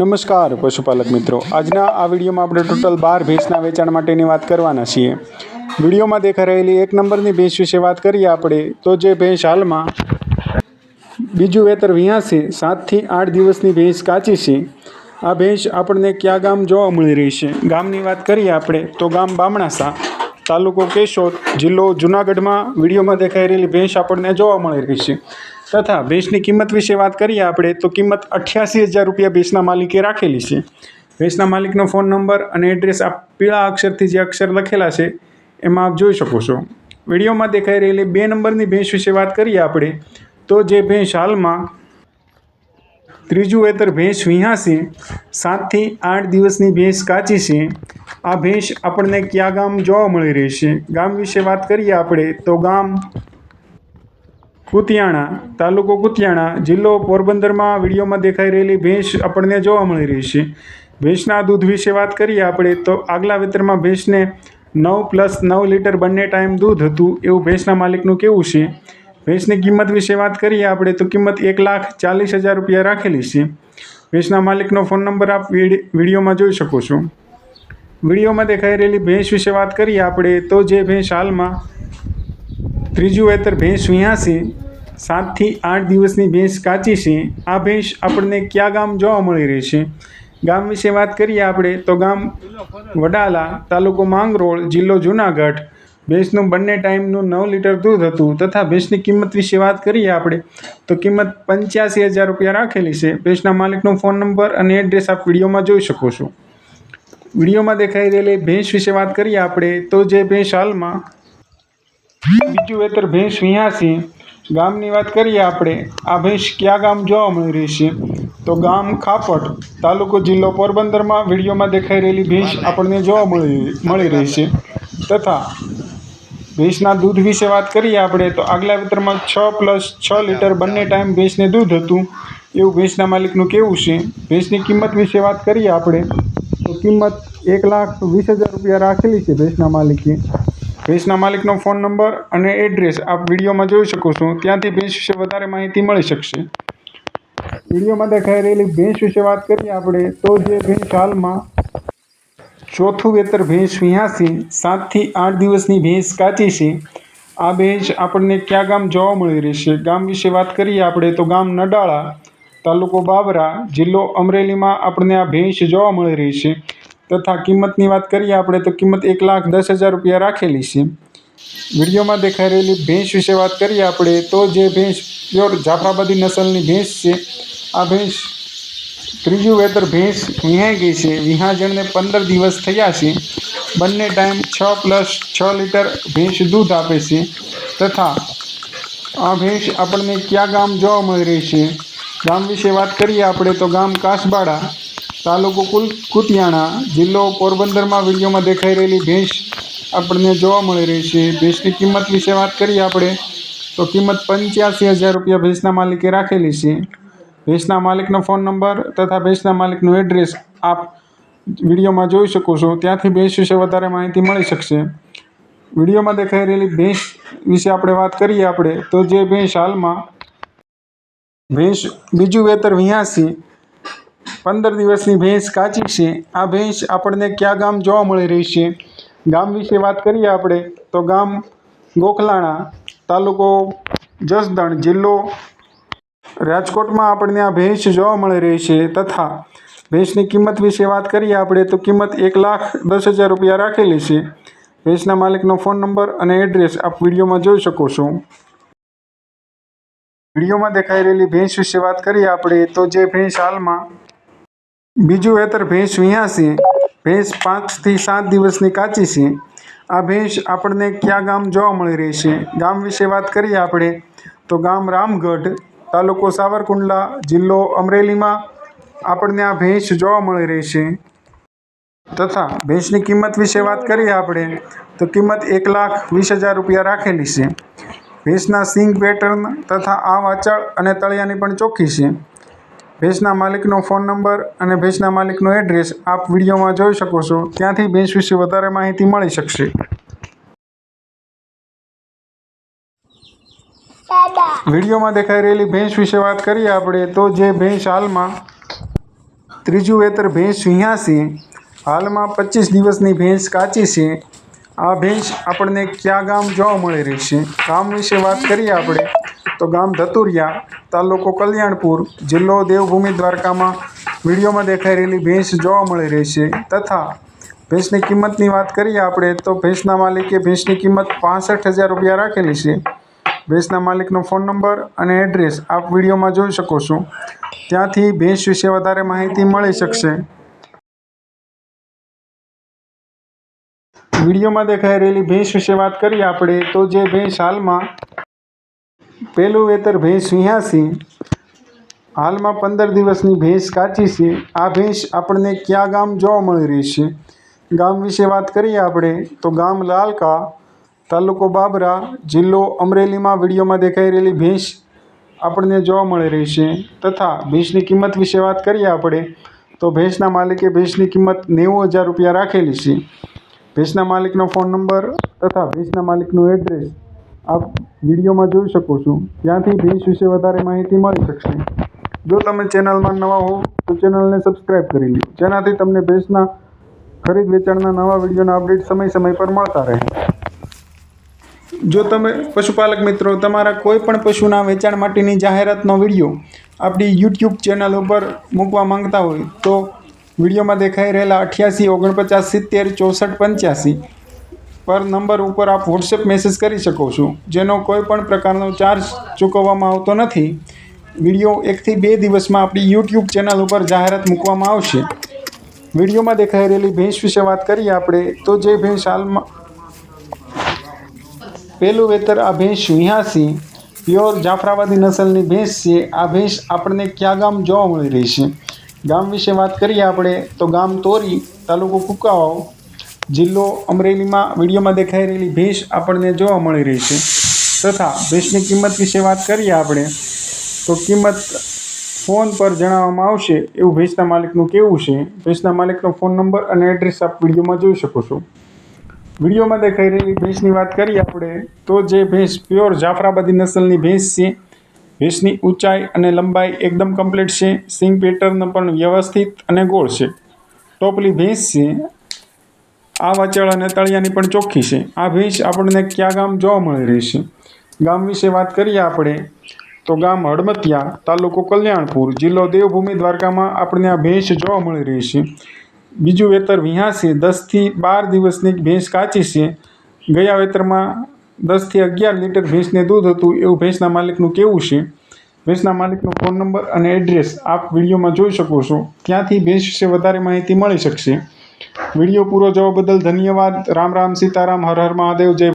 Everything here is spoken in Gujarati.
નમસ્કાર, પશુપાલક મિત્રો. આજના આ વિડીયોમાં આપણે ટોટલ બાર ભેંસના વેચાણ માટેની વાત કરવાના છીએ. વિડીયોમાં દેખાઈ રહેલી એક નંબરની ભેંસ વિશે વાત કરીએ આપણે, તો જે ભેંસ હાલમાં બીજું વેતર વ્યાસી, સાતથી આઠ દિવસની ભેંસ કાચી છે. આ ભેંસ આપણને કયા ગામ જોવા મળી રહી છે? ગામની વાત કરીએ આપણે, તો ગામ બામણાસા, તાલુકો કેશોદ જિલ્લો જુનાગઢમાં વિડીયોમાં દેખાઈ રહેલી ભેંસ આપણને જોવા મળી રહી છે. તથા ભેંસની કિંમત વિશે વાત કરીએ આપણે, તો કિંમત અઠ્યાસી હજાર રૂપિયા ભેંસના માલિકે રાખેલી છે. ભેંસના માલિકનો ફોન નંબર અને એડ્રેસ આ પીળા અક્ષરથી જે અક્ષર લખેલા છે, એમાં આપ જોઈ શકો છો. વિડીયોમાં દેખાઈ રહેલી બે નંબરની ભેંસ વિશે વાત કરીએ આપણે, તો જે ભેંસ હાલમાં ત્રીજું વેતર ભેંસ વિહાસી, સાતથી આઠ દિવસની ભેંસ કાચી છે. આ ભેંસ આપણને કયા ગામ જોવા મળી રહી છે? ગામ વિશે વાત કરીએ આપણે, તો ગામ કુતિયાણા, તાલુકો કુતિયાણા, જિલ્લો પોરબંદરમાં વિડીયોમાં દેખાઈ રહેલી ભેંસ આપણને જોવા મળી રહી છે. ભેંસના દૂધ વિશે વાત કરીએ આપણે, તો આગલા વેતરમાં ભેંસને નવ પ્લસ નવ લીટર બંને ટાઈમ દૂધ હતું, એવું ભેંસના માલિકનું કેવું છે. ભેંસની કિંમત વિશે વાત કરીએ આપણે, તો કિંમત એક લાખ ચાલીસ હજાર રૂપિયા રાખેલી છે. ભેંસના માલિકનો ફોન નંબર આપ વિડી- વિડીયોમાં જોઈ શકો છો. વિડીયોમાં દેખાઈ રહેલી ભેંસ વિશે વાત કરીએ આપણે, તો જે ભેંસ હાલમાં ત્રીજું વેતર ભેંસ વિયાસી સાતથી આઠ દિવસની ભેંસ કાચી છે આ ભેંસ આપણને કયા ગામ જોવા મળી રહેશે? ગામ વિશે વાત કરીએ આપણે, તો ગામ વડાલા તાલુકો માંગરોળ, જિલ્લો જુનાગઢ. ભેંસનું બંને ટાઈમનું નવ લીટર દૂધ હતું, તથા ભેંસની કિંમત વિશે વાત કરીએ આપણે, તો કિંમત પંચ્યાસી હજાર રૂપિયા રાખેલી છે. ભેંસના માલિકનો ફોન નંબર અને એડ્રેસ આપ વિડીયોમાં જોઈ શકો છો. વિડીયોમાં દેખાઈ રહેલી ભેંસ વિશે વાત કરીએ આપણે, તો જે ભેંસ હાલમાં બીજું વેતર ભેંસ વિયાસી ગામની વાત કરીએ આપણે, આ ભેંસ કયા ગામ જોવા મળી રહી છે? તો ગામ ખાપટ, તાલુકો જિલ્લો પોરબંદરમાં વિડીયોમાં દેખાઈ રહેલી ભેંસ આપણને જોવા મળી મળી રહી છે. તથા, ભેંસના દૂધ વિશે વાત કરીએ આપણે, તો આગલા વેતરમાં છ પ્લસ છ લીટર બંને ટાઈમ ભેંસને દૂધ હતું. એવું ભેંસના માલિકનું કેવું છે? ભેંસની કિંમત વિશે વાત કરીએ આપણે. તો કિંમત એક લાખ વીસ હજાર રૂપિયા રાખેલી છે ભેંસના માલિકે. ભેંસના માલિકનો ફોન નંબર અને એડ્રેસ આપ વિડીયોમાં જોઈ શકો છો. ત્યાંથી ભેંસ વિશે વધારે માહિતી મળી શકશે. વિડીયોમાં દેખાઈ રહેલી ભેંસ વિશે વાત કરીએ આપણે, તો જે ભેંસ હાલમાં ચોથું વેતર ભેંસ વિહાસી સાતથી આઠ દિવસની ભેંસ કાચી છે. આ ભેંસ આપણને ક્યાં ગામ જોવા મળી રહેશે ગામ વિશે વાત કરીએ આપણે, તો ગામ નડાળા, તાલુકો બાબરા, જિલ્લો અમરેલીમાં આપણને આ ભેંસ જોવા મળી રહી છે. તથા કિંમતની વાત કરીએ, આપણે તો કિંમત એક લાખ દસ હજાર રૂપિયા રાખેલી છે. વિડીયોમાં દેખાઈ રહેલી ભેંસ વિશે વાત કરીએ આપણે, તો જે ભેંસ પ્યોર જાફરાબાદી નસલની ભેંસ છે, આ ભેંસ ત્રીજું વેતર ભેંસ વિહાઈ ગઈ છે વિહાજણને પંદર દિવસ થયા છે. બંને ટાઈમ છ પ્લસ છ લીટર ભેંસ દૂધ આપે છે, તથા આ ભેંસ આપણને કયા ગામ જોવા મળી રહી છે? ગામ વિશે વાત કરીએ આપણે, તો ગામ કાસબાડા. તાલુકો કુલ કુતિયાણા જિલ્લો પોરબંદરમાં વિડીયોમાં દેખાઈ રહેલી ભેંસ આપણને જોવા મળી રહી છે. ભેંસની કિંમત વિશે વાત કરીએ આપણે, તો કિંમત પંચ્યાસી હજાર રૂપિયા ભેંસના માલિકે રાખેલી છે. ભેંસના માલિકનો ફોન નંબર તથા ભેંસના માલિકનું એડ્રેસ આપ વિડીયોમાં જોઈ શકો છો. ત્યાંથી ભેંસ વિશે વધારે માહિતી મળી શકશે. વિડીયોમાં દેખાઈ રહેલી ભેંસ વિશે આપણે વાત કરીએ આપણે, તો જે ભેંસ હાલમાં ભેંસ બીજું વેતર વિયાસી પંદર દિવસની ભેંસ કાચી છે. આ ભેંસ આપણને કયા ગામ જોવા મળી રહી છે? ગામ વિશે વાત કરીએ આપણે, તો ગામ ગોખલાણા તાલુકો જસદણ જિલ્લો રાજકોટમાં આપણને આ ભેંસ જોવા મળી રહી છે તથા ભેંસની કિંમત વિશે વાત કરીએ આપણે, તો કિંમત એક લાખ દસ હજાર રૂપિયા રાખેલી છે. ભેંસના માલિકનો ફોન નંબર અને એડ્રેસ આપ વિડીયોમાં જોઈ શકો છો. વિડીયોમાં દેખાઈ રહેલી ભેંસ વિશે વાત કરીએ આપણે, તો જે ભેંસ હાલમાં બીજું વેતર ભેંસ વિયાસી ભેંસ પાંચથી સાત દિવસની કાચી છે. આ ભેંસ આપણને કયા ગામ જોવા મળી રહી છે? ગામ વિશે વાત કરીએ આપણે. તો ગામ રામગઢ, તાલુકો સાવરકુંડલા, જિલ્લો અમરેલીમાં આપણને આ ભેંસ જોવા મળી રહી છે. તથા ભેંસની કિંમત વિશે વાત કરીએ આપણે, તો કિંમત એક લાખ વીસ હજાર રૂપિયા રાખેલી છે. ભેંસના સિંગ પેટર્ન તથા આ વાચાળ અને તળિયાની પણ ચોખ્ખી છે. ભેંસના માલિકનો ફોન નંબર અને ભેંસના માલિકનો એડ્રેસ આપ વિડીયોમાં જોઈ શકો છો. ત્યાંથી ભેંસ વિશે વધારે માહિતી મળી શકશે. વિડીયોમાં દેખાઈ રહેલી ભેંસ વિશે વાત કરીએ આપણે, તો જે ભેંસ હાલમાં, ત્રીજું વેતર ભેંસ છે હાલમાં પચીસ દિવસની ભેંસ કાચી છે. આ ભેંસ આપણને કયા ગામ જોવા મળી રહી છે? ગામ વિશે વાત કરીએ આપણે. તો ગામ ધતુરિયા, તાલુકો કલ્યાણપુર, જિલ્લો દેવભૂમિ દ્વારકામાં વિડીયોમાં દેખાઈ રહેલી ભેંસ જોવા મળી રહી છે. તથા ભેંસની કિંમતની વાત કરીએ આપણે, તો ભેંસના માલિકે ભેંસની કિંમત પાસઠ હજાર રૂપિયા રાખેલી છે. ભેંસના માલિકનો ફોન નંબર અને એડ્રેસ આપ વિડીયોમાં જોઈ શકો છો. ત્યાંથી ભેંસ વિશે વધારે માહિતી મળી શકશે. વિડીયોમાં દેખાઈ રહેલી ભેંસ વિશે વાત કરીએ આપણે, તો જે ભેંસ હાલમાં પહેલું વેતર ભેંસ વિહાસી હાલમાં પંદર દિવસની ભેંસ કાચી છે. આ ભેંસ આપણને કયા ગામ જોવા મળી રહી છે? ગામ વિશે વાત કરીએ આપણે તો ગામ લાલકા, તાલુકો બાબરા, જિલ્લો અમરેલીમાં વિડીયોમાં દેખાઈ રહેલી ભેંસ આપણને જોવા મળી રહી છે. તથા ભેંસની કિંમત વિશે વાત કરીએ આપણે તો ભેંસના માલિકે ભેંસની કિંમત નેવું હજાર રૂપિયા રાખેલી છે. ભેંસના માલિકનો ફોન નંબર તથા ભેંસના માલિકનું એડ્રેસ આપ વિડીયોમાં જોઈ શકો છો. ત્યાંથી ભેંસ વિશે વધારે માહિતી મળી શકશે. જો તમે ચેનલમાં નવા હો, તો ચેનલને સબસ્ક્રાઈબ કરી લો જેનાથી તમને ભેંસના ખરીદ વેચાણના નવા વિડીયોના અપડેટ સમય સમય પર મળતા રહે. જો તમે પશુપાલક મિત્રો, તમારા કોઈ પણ પશુના વેચાણ માટેની જાહેરાતનો વીડિયો આપણી યુટ્યુબ ચેનલ ઉપર મૂકવા માંગતા હોય, તો વિડીયોમાં દેખાઈ રહેલા અઠ્યાસી, ઓગણપચાસ, સિત્તેર, ચોસઠ, પંચ્યાસી પર નંબર ઉપર આપ વોટ્સએપ મેસેજ કરી શકો છો. જેનો કોઈ પણ પ્રકારનો ચાર્જ ચૂકવવામાં આવતો નથી. વીડિયો એકથી બે દિવસમાં આપણી યુટ્યુબ ચેનલ ઉપર જાહેરાત મૂકવામાં આવશે. વિડીયોમાં દેખાઈ રહેલી ભેંસ વિશે વાત કરીએ આપણે, તો જે ભેંસ હાલમાં પહેલું વેતર આ ભેંસ વિહાસી પ્યોર જાફરાબાદી નસલની ભેંસ છે. આ ભેંસ આપણને કયા ગામ જોવા મળી રહી છે? ગામ વિશે વાત કરીએ આપણે, તો ગામ તોરી, તાલુકો કુકાવાવ. જિલ્લો અમરેલીમાં વિડીયોમાં દેખાઈ રહેલી ભેંસ આપણને જોવા મળી રહી છે. તથા ભેંસની કિંમત વિશે વાત કરીએ આપણે, તો કિંમત ફોન પર જણાવવામાં આવશે એવું ભેંસના માલિકનું કેવું છે. ભેંસના માલિકનો ફોન નંબર અને એડ્રેસ આપ વિડીયોમાં જોઈ શકો છો. વિડીયોમાં દેખાઈ રહેલી ભેંસની વાત કરીએ આપણે, તો જે ભેંસ પ્યોર જાફરાબાદી નસલની ભેંસ છે, ભેંસની ઊંચાઈ અને લંબાઈ એકદમ કમ્પ્લીટ છે. સિંગ પેટર્ન પણ વ્યવસ્થિત અને ગોળ છે. ટોપલી ભેંસ છે આ વાચળ અને તળિયાની પણ ચોખ્ખી છે. આ ભેંસ આપણને ક્યાં ગામ જોવા મળી રહી છે? ગામ વિશે વાત કરીએ આપણે, તો ગામ હડમતિયા તાલુકો કલ્યાણપુર, જિલ્લો દેવભૂમિ દ્વારકામાં આપણને આ ભેંસ જોવા મળી રહી છે. બીજું વેતર વિહાસી દસથી બાર દિવસની ભેંસ કાચી છે. ગયા વેતરમાં દસથી અગિયાર લીટર ભેંસને દૂધ હતું, એવું ભેંસના માલિકનું કેવું છે. ભેંસના માલિકનો ફોન નંબર અને એડ્રેસ આપ વિડીયોમાં જોઈ શકો છો. ત્યાંથી ભેંસ વિશે વધારે માહિતી મળી શકશે. વીડિયો પૂરો જોવા બદલ ધન્યવાદ. રામ રામ સીતારામ હર હર મહાદેવ જય